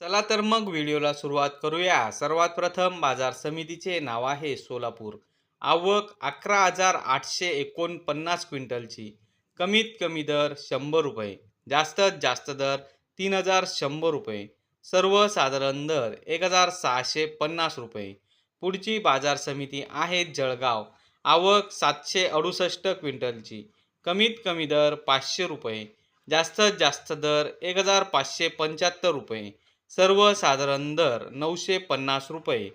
चला तर मग व्हिडिओला सुरुवात करूया. सर्वात प्रथम बाजार समितीचे नाव आहे सोलापूर. आवक अकरा हजार आठशे एकोणपन्नास क्विंटलची. कमीत कमी दर शंभर रुपये. जास्तीत जास्त दर तीन हजार शंभर रुपये. सर्वसाधारण दर एक हजार सहाशे पन्नास रुपये. पुढची बाजार समिती आहे जळगाव. आवक सातशे अडुसष्ट क्विंटलची. कमीत कमी दर पाचशे रुपये. जास्तीत जास्त दर एक हजार पाचशे पंच्याहत्तर रुपये. सर्वसाधारण दर नऊशे पन्नास रुपये.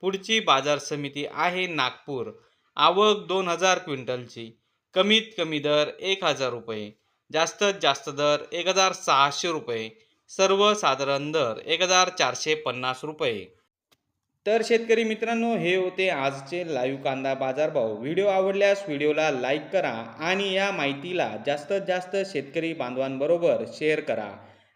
पुढची बाजार समिती आहे नागपूर. आवक दोन हजार क्विंटलची. कमीत कमी दर एक हजार रुपये. जास्तीत जास्त दर एक हजार सहाशे रुपये. सर्वसाधारण दर एक हजार चारशे पन्नास रुपये. तर शेतकरी मित्रांनो हे होते आजचे लाईव्ह कांदा बाजारभाव. व्हिडिओ आवडल्यास व्हिडिओला लाईक करा आणि या माहितीला जास्तीत जास्त शेतकरी बांधवांबरोबर शेअर करा.